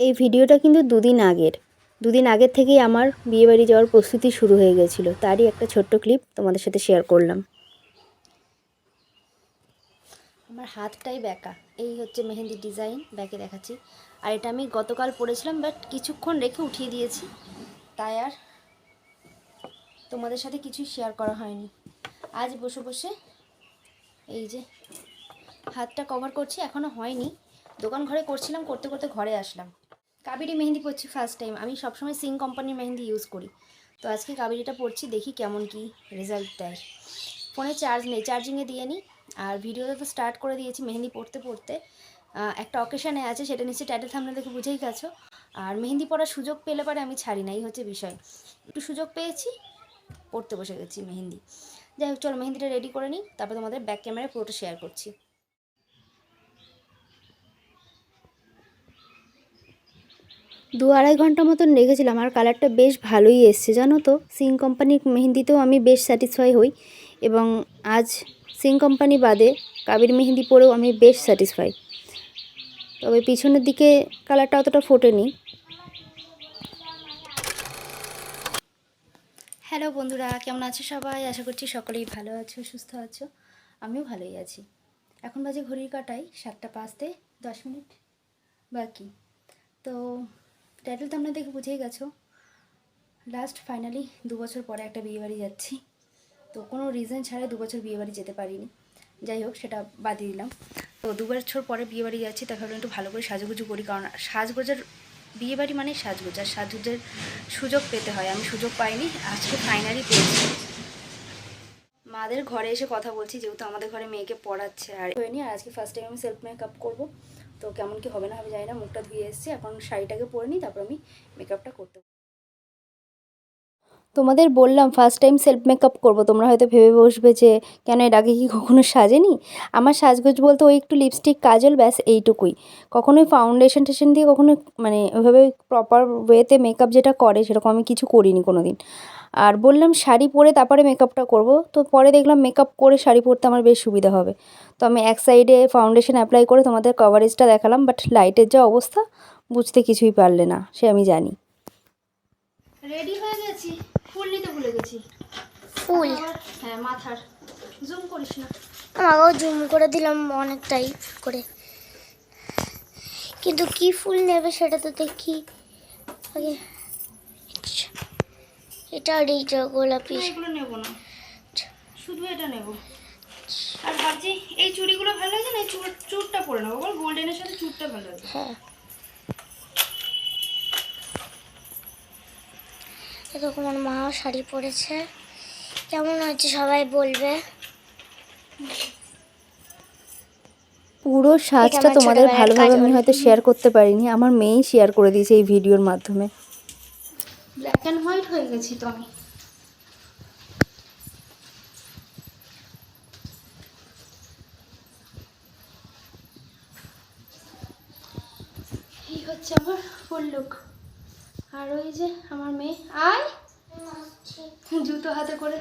এই ভিডিওটা কিন্তু দুদিন আগের। দুদিন আগের থেকেই আমার বিয়েবাড়ি যাওয়ার প্রস্তুতি শুরু হয়ে গেছিল। তারই একটা ছোট্ট ক্লিপ তোমাদের সাথে শেয়ার করলাম। আমার হাতটাই ব্যাকা। এই হচ্ছে মেহেন্দি ডিজাইন ব্যাকে দেখাচ্ছি। আর এটা আমি গতকাল পরেছিলাম বাট কিছুক্ষণ রেখে উঠিয়ে দিয়েছি। তাই আর তোমাদের সাথে কিছুই শেয়ার করা হয়নি। আজ বসে বসে এই যে হাতটা কভার করছি এখনও হয়নি। দোকান ঘরে করছিলাম, করতে করতে ঘরে আসলাম। কাবেরি মেহেন্দি পরছি ফার্স্ট টাইম আমি সবসময় সিং কোম্পানির মেহেন্দি ইউজ করি। তো আজকে কাবেরিটা পরছি, দেখি কেমন কি রেজাল্ট দেয়। ফোনে চার্জ নেই চার্জিংয়ে দিয়ে নিই আর ভিডিওটা তো স্টার্ট করে দিয়েছি মেহেন্দি পড়তে পড়তে। একটা অকেশানে আছে, সেটা নিশ্চয়ই ট্যাটে থামলে দেখে বুঝেই গেছো। আর মেহেন্দি পড়ার সুযোগ পেলে পরে আমি ছাড়ি না, এই হচ্ছে বিষয়। একটু সুযোগ পেয়েছি, পড়তে বসে গেছি মেহেন্দি। যাই হোক, চলো মেহেন্দিটা রেডি করে নিই, তারপর তোমাদের ব্যাক ক্যামেরায় পুরোটা শেয়ার করছি। দু আড়াই ঘণ্টা মতন রেখেছিলাম, আর কালারটা বেশ ভালোই এসছে, জানো তো? সিং কোম্পানির মেহেন্দিতেও আমি বেশ স্যাটিসফাই হই, এবং আজ সিং কোম্পানি বাদে কাবের মেহেন্দি পরেও আমি বেশ স্যাটিসফাই তবে পিছনের দিকে কালারটা অতটা ফোটেনি। হ্যালো বন্ধুরা, কেমন আছো সবাই? আশা করছি সকলেই ভালো আছো, সুস্থ আছো। আমিও ভালোই আছি। এখন বাজে ঘড়ির কাটাই সাতটা পাঁচতে দশ মিনিট বাকি। তো টাইটেল তো আপনারা দেখে বুঝেই গেছো। লাস্ট ফাইনালি দু বছর পরে একটা বিয়েবাড়ি যাচ্ছি। তো কোনো রিজন ছাড়াই দু বছর বিয়েবাড়ি যেতে পারিনি। যাই হোক, সেটা বাদ দিলাম। তো দু বছর পরে বিয়েবাড়ি যাচ্ছি ভাবলাম একটু ভালো করে সাজুগুজু করি। কারণ সাজগোজের বিয়েবাড়ি মানে সাজগোজ, আর সাজগোজের সুযোগ পেতে হয়। আমি সুযোগ পাইনি, আজকে ফাইনালি পেয়েছি। মাদের ঘরে এসে কথা বলছি, যেহেতু আমাদের ঘরে মেয়েকে পড়াচ্ছে, আর হয়নি, আর আজকে ফার্স্ট টাইম আমি সেলফ মেকআপ করব। তো কেমন কি হবে না হবে জানি না, মুখটা ধুয়ে এসেছি, এখন শাড়িটাকে পরে নিই, তারপর আমি মেকআপটা করতে তোমাদের বললাম ফার্স্ট টাইম সেলফ মেকআপ করব। তোমরা হয়তো ভেবে বসবে যে, কেন এর আগে কি কখনো সাজেনি? আমার সাজগোজ বলতে ওই একটু লিপস্টিক কাজল, ব্যাস এইটুকুই। কখনোই ফাউন্ডেশন টেশন দিয়ে কখনো মানে ওইভাবে প্রপার ওয়েতে মেকআপ যেটা করে, সেরকম আমি কিছু করিনি কোনো দিন আর বললাম শাড়ি পরে তারপরে মেকআপটা করব। তো পরে দেখলাম মেকআপ করে শাড়ি পরতে আমার বেশ সুবিধা হবে। তো আমি এক সাইডে ফাউন্ডেশন অ্যাপ্লাই করে তোমাদের কভারেজটা দেখালাম বাট লাইটের যা অবস্থা, বুঝতে কিছুই পারলে না, সে আমি জানি। রেডি হয়ে গেছি? ফুল নিতে ভুলে গেছি। ফুল? হ্যাঁ মাথার। জুম করিস না। আমাকেও জুম করে দিলাম অনেকটাই করে। কিন্তু কি ফুল নেবে সেটা তো দেখি। আগে। আচ্ছা। এটা আর এইটা গোলাপি। এগুলো নেব না। শুধু এটা নেব। আর ভাবছি এই চুড়িগুলো ভালো হয়েছে না? এই চুর চুরটা পরে নেব। গোল্ডেনের সাথে চুরটা ভালো হয়েছে। হ্যাঁ। এরকম আমার মাও শাড়ি পরেছে। কেমন হয়েছে সবাই বলবে? পুরো সাজটা তোমাদের ভালোভাবে আমি হয়তো শেয়ার করতে পারিনি। আমার মেয়েই শেয়ার করে দিয়েছে এই ভিডিওর মাধ্যমে। ব্ল্যাক অ্যান্ড হোয়াইট হয়ে গেছি তো? আমি এই হচ্ছে আমার ফুল লুক আর ওই যে আমার মেয়ে। আয়। জুতো হাতে করে।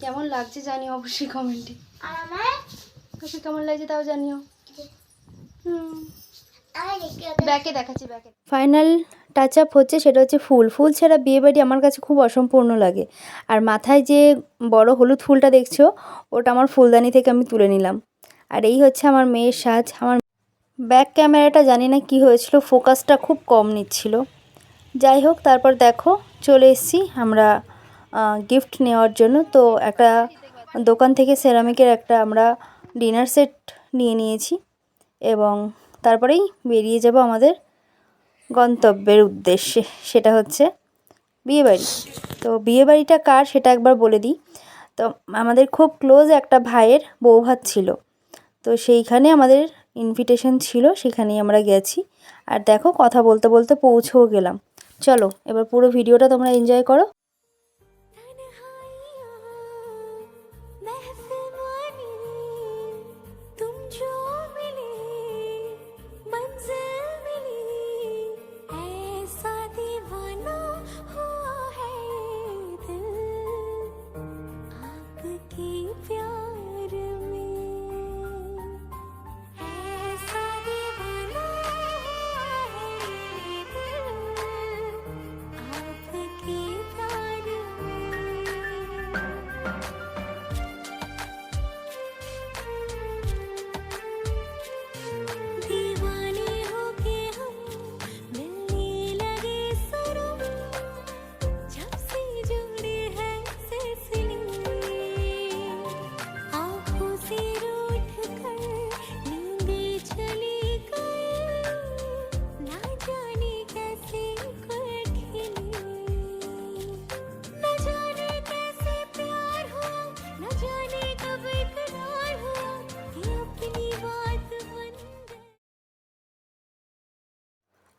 কেমন লাগছে জানিও অবশ্যই কমেন্টে আর আমার তোকে কেমন লাগছে তাও জানিও। হুম। ব্যাকে দেখাচ্ছি ব্যাকে। ফাইনাল টাচ আপ হচ্ছে সেটা হচ্ছে ফুল। ফুল ছাড়া বিয়েবাড়ি আমার কাছে খুব অসম্পূর্ণ লাগে। আর মাথায় যে বড় হলুদ ফুলটা দেখছ, ওটা আমার ফুলদানি থেকে আমি তুলে নিলাম। আর এই হচ্ছে আমার মেয়ের সাজ। আমার ব্যাক ক্যামেরাটা জানি না কি হয়েছিল ফোকাসটা খুব কম নিচ্ছিল। যাই হোক, তারপর দেখো, চলে এসেছি আমরা গিফট নেওয়ার জন্য। তো একটা দোকান থেকে সেরামিকের একটা আমরা ডিনার সেট নিয়ে নিয়েছি। এবং তারপরেই বেরিয়ে যাব আমাদের গন্তব্যের উদ্দেশ্যে, সেটা হচ্ছে বিয়েবাড়ি। তো বিয়েবাড়িটা কার সেটা একবার বলে দিই। তো আমাদের খুব ক্লোজ একটা ভাইয়ের বৌভাত ছিল। তো সেইখানে আমাদের ইনভিটেশন ছিল, সেখানেই আমরা গেছি। আর দেখো কথা বলতে বলতে পৌঁছেও গেলাম। চলো, এবার পুরো ভিডিওটা তোমরা এনজয় করো।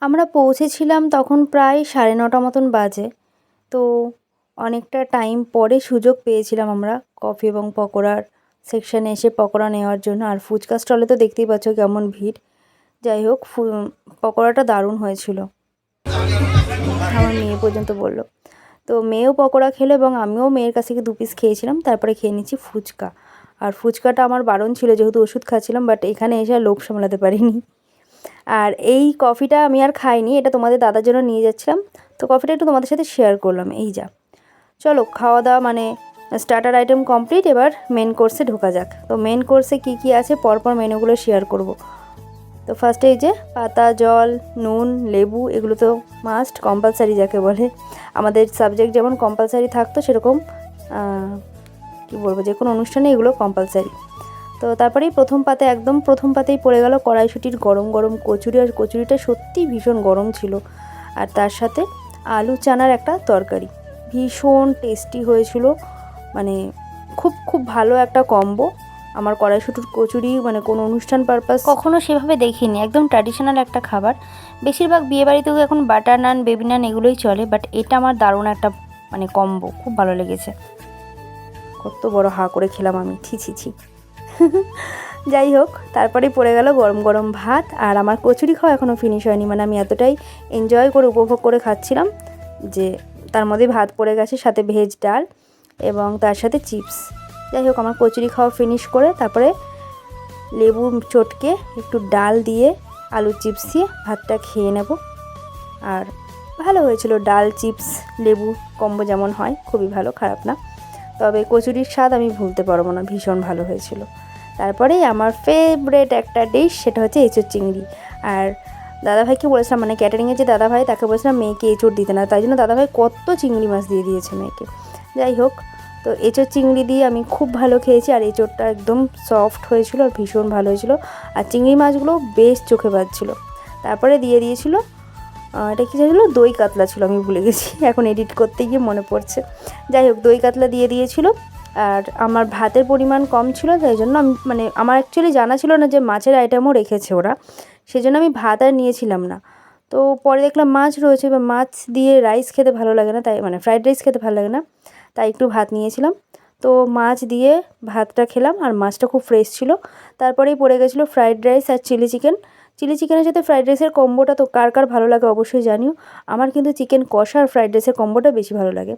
আমরা পৌঁছেছিলাম তখন প্রায় সাড়ে নটা মতন বাজে। তো অনেকটা টাইম পরে সুযোগ পেয়েছিলাম আমরা কফি এবং পকোড়ার সেকশানে এসে পকোড়া নেওয়ার জন্য। আর ফুচকা স্টলে তো দেখতেই পাচ্ছ কেমন ভিড়। যাই হোক, ফু- পকোড়াটা দারুণ হয়েছিল। আমার মেয়ে পর্যন্ত বলল। তো মেয়েও পকোড়া খেলো এবং আমিও মেয়ের কাছ থেকে দু পিস খেয়েছিলাম, তারপরে খেয়ে নিচ্ছি ফুচকা। আর ফুচকাটা আমার বারণ ছিল যেহেতু ওষুধ খাচ্ছিলাম বাট এখানে এসে আর লোভ সামলাতে পারিনি। আর এই কফিটা আমি আর খাইনি, এটা তোমাদের দাদার জন্য নিয়ে যাচ্ছিলাম। তো কফিটা একটু তোমাদের সাথে শেয়ার করলাম, এই যা। চলো খাওয়া দাওয়া মানে স্টার্টার আইটেম কমপ্লিট এবার মেন কোর্সে ঢোকা যাক। তো মেন কোর্সে কী কী আছে, পরপর মেনুগুলো শেয়ার করব। তো ফার্স্টে এই যে, পাতা, জল, নুন, লেবু, এগুলো তো মাস্ট কম্পালসারি যাকে বলে। আমাদের সাবজেক্ট যেমন কম্পালসারি থাকতো, সেরকম কী বলব যে কোনো অনুষ্ঠানে এগুলো কম্পালসারি তো তারপরেই প্রথম পাতে একদম প্রথম পাতেই পড়ে গেল কড়াইশুটির গরম গরম কচুরি আর কচুরিটা সত্যিই ভীষণ গরম ছিল। আর তার সাথে আলু চানার একটা তরকারি। ভীষণ টেস্টি হয়েছিল। মানে খুব খুব ভালো একটা কম্বো আমার কড়াইশুটির কচুরি মানে কোনো অনুষ্ঠান পারপাস কখনো সেভাবে দেখিনি। একদম ট্র্যাডিশনাল একটা খাবার। বেশিরভাগ বিয়েবাড়িতেও এখন বাটার নান বেবি নান এগুলোই চলে বাট এটা আমার দারুণ একটা মানে কম্বো খুব ভালো লেগেছে। কত বড় হা করে খেলাম আমি। ছি ছি ছি। যাই হোক তারপরে পড়ে গেল গরম গরম ভাত, আর আমার কচুরি খাওয়া এখনও ফিনিশ হয়নি মানে আমি এতটাই এনজয় করে, উপভোগ করে খাচ্ছিলাম যে তার মধ্যে ভাত পড়ে গেছে, সাথে ভেজ ডাল এবং তার সাথে চিপস যাই হোক, আমার কচুরি খাওয়া ফিনিশ করে, তারপরে লেবু চটকে একটু ডাল দিয়ে আলু চিপস দিয়ে ভাতটা খেয়ে নেব। আর ভালো হয়েছিল, ডাল চিপস লেবু কম্বো যেমন হয়, খুবই ভালো, খারাপ না। তবে কচুরির স্বাদ আমি ভুলতে পারব না, ভীষণ ভালো হয়েছিল। তারপরে আমার ফেভারেট একটা ডিশ সেটা হচ্ছে এঁচোর চিংড়ি। আর দাদাভাইকে বলেছিলাম মানে ক্যাটারিংয়ের যে দাদাভাই, তাকে বলেছিলাম মেয়েকে এঁচোড় দিতে না, তাই জন্য দাদাভাই কত চিংড়ি মাছ দিয়ে দিয়েছে মেয়েকে। যাই হোক, তো এঁচোড় চিংড়ি দিয়ে আমি খুব ভালো খেয়েছি, আর এঁচোড়টা একদম সফট হয়েছিল, আর ভীষণ ভালো হয়েছিল। আর চিংড়ি মাছগুলো বেশ চোখে বাজছিল। তারপরে দিয়ে দিয়েছিল এটা কী ছিল দই কাতলা ছিল, আমি ভুলে গেছি, এখন এডিট করতে গিয়ে মনে পড়ছে। যাই হোক, দই কাতলা দিয়ে দিয়েছিল। আর আমার ভাতের পরিমাণ কম ছিল, তাই জন্য আমি মানে আমার অ্যাকচুয়ালি জানা ছিল না যে মাছের আইটেমও রেখেছে ওরা। সেজন্য আমি ভাত আর নিয়েছিলাম না। তো পরে দেখলাম মাছ রয়েছে বা মাছ দিয়ে রাইস খেতে ভালো লাগে না, তাই মানে ফ্রাইড রাইস খেতে ভালো লাগে না, তাই একটু ভাত নিয়েছিলাম। তো মাছ দিয়ে ভাতটা খেলাম, আর মাছটা খুব ফ্রেশ ছিল। তারপরেই পড়ে গেছিল ফ্রাইড রাইস আর চিলি চিকেন চিলি চিকেনের সাথে ফ্রাইড রাইসের কম্বোটা তো কার কার ভালো লাগে অবশ্যই জানিও। আমার কিন্তু চিকেন কষা আর ফ্রাইড রাইসের কম্বোটা বেশি ভালো লাগে।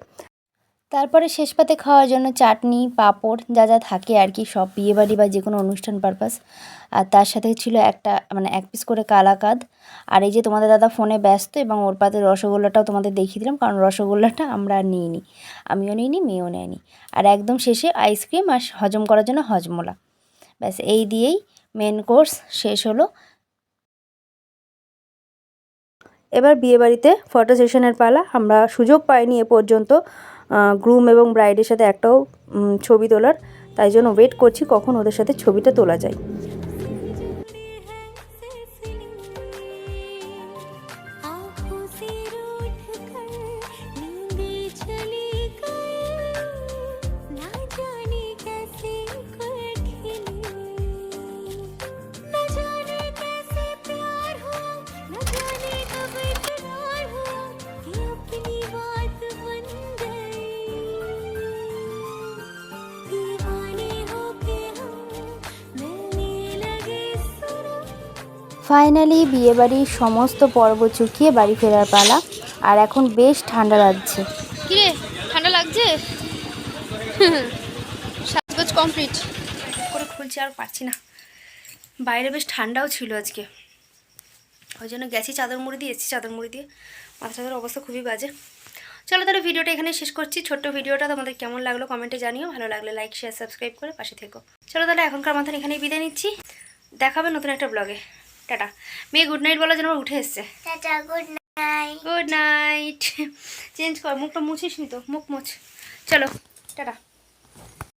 তারপরে শেষ পাতে খাওয়ার জন্য চাটনি, পাঁপড়, যা যা থাকে আর কি, সব বিয়েবাড়ি বা যে কোনো অনুষ্ঠান পারপাস আর তার সাথে ছিল একটা মানে এক পিস করে কালাকাদ। আর এই যে তোমাদের দাদা ফোনে ব্যস্ত এবং ওর পাতে রসগোল্লাটাও তোমাদের দেখিয়ে দিলাম, কারণ রসগোল্লাটা আমরা আর নিইনি। আমিও নিইনি, মেয়েও নেয়নি। আর একদম শেষে আইসক্রিম আর হজম করার জন্য হজমোলা। ব্যাস, এই দিয়েই মেন কোর্স শেষ হলো। এবার বিয়েবাড়িতে ফটো সেশনের পালা। আমরা সুযোগ পাইনি এ পর্যন্ত। গ্রুম এবং ব্রাইডের সাথে একটাও ছবি তোলার। তাই জন্য ওয়েট করছি কখন ওদের সাথে ছবিটা তোলা যায়। ফাইনালি বিয়েবাড়ির সমস্ত পর্ব চুকিয়ে বাড়ি ফেরার পালা। আর এখন বেশ ঠান্ডা লাগছে। কিরে ঠান্ডা লাগছে? সাজগোজ কমপ্লিট করে খুলছি আর পারছি না। বাইরে বেশ ঠান্ডাও ছিল আজকে। ওই জন্য গেছি চাদর মুড়ি দিয়ে এসেছি চাদর মুড়ি দিয়ে। মাথা চাদর অবস্থা খুবই বাজে। চলো তাহলে ভিডিওটা এখানে শেষ করছি। ছোট্ট ভিডিওটা তোমাদের কেমন লাগল কমেন্টে জানিও। ভালো লাগলে লাইক শেয়ার সাবস্ক্রাইব করে পাশে থেকো। চলো তাহলে এখনকার মতন এখানেই বিদায় নিচ্ছি। দেখাবে নতুন একটা ব্লগে টাটা। মেয়ে গুড নাইট বলার যেন আমার উঠে এসছে। Tata good night good night change কর মুখটা মুছিস নি তো মুখ মুছ। চলো টাটা।